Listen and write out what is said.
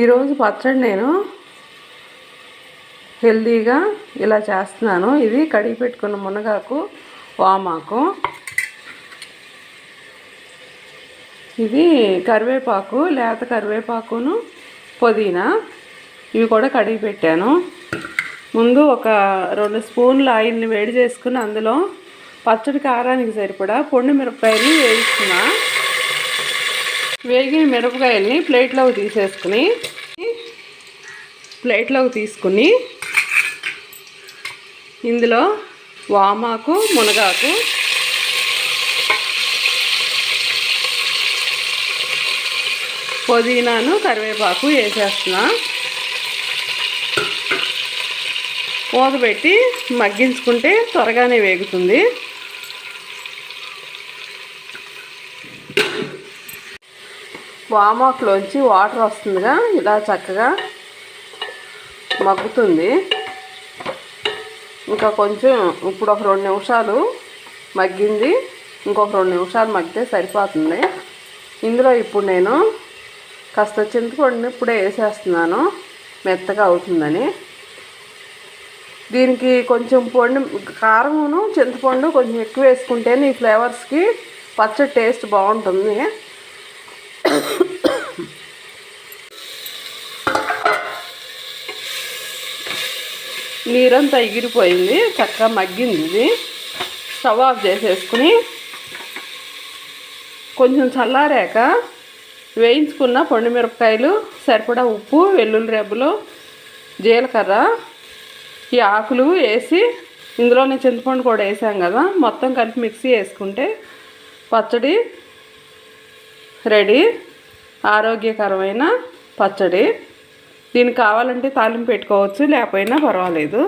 ఈరోజు పచ్చడి నేను హెల్దీగా ఇలా చేస్తున్నాను. ఇది కడిగి పెట్టుకున్న మునగాకు వామాకు. ఇది కరివేపాకు లేత కరివేపాకును పుదీనా. ఇవి కూడా కడిగి పెట్టాను. ముందు ఒక రెండు స్పూన్లు ఆయిల్ని వేడి చేసుకుని అందులో పచ్చడి కారానికి సరిపడా పొండు మిరపకాయలు వేయిస్తున్నాను వేగిన మిరపకాయల్ని ప్లేట్లోకి తీసేసుకుని ప్లేట్లోకి తీసుకుని ఇందులో వామాకు మునగాకు పుదీనాను కరివేపాకు వేసేస్తున్నా. మూత పెట్టి మగ్గించుకుంటే త్వరగానే వేగుతుంది. వామాకులోంచి వాటర్ వస్తుందిగా ఇలా చక్కగా మగ్గుతుంది. ఇంకా కొంచెం ఇప్పుడు ఒక రెండు నిమిషాలు మగ్గింది ఇంకొక రెండు నిమిషాలు మగ్గితే సరిపోతుంది. ఇందులో ఇప్పుడు నేను కాస్త చింతపండుని ఇప్పుడే వేసేస్తున్నాను మెత్తగా అవుతుందని. దీనికి కొంచెం పొండు కారమును చింతపండు కొంచెం ఎక్కువ వేసుకుంటేనే ఈ ఫ్లేవర్స్కి పచ్చడి టేస్ట్ బాగుంటుంది. నీరంతా ఎగిరిపోయింది చక్కగా మగ్గింది ఇది. స్టవ్ ఆఫ్ చేసేసుకుని కొంచెం చల్లారాక వేయించుకున్న పొండి మిరపకాయలు సరిపడా ఉప్పు వెల్లుల్లి రెబ్బలు జీలకర్ర ఈ ఆకులు వేసి ఇందులోనే చింతపండు కూడా వేసాం కదా. మొత్తం కలిపి మిక్సీ వేసుకుంటే పచ్చడి రెడీ ఆరోగ్యకరమైన పచ్చడి. దీనికి కావాలంటే తాలింపు పెట్టుకోవచ్చు లేకపోయినా పర్వాలేదు.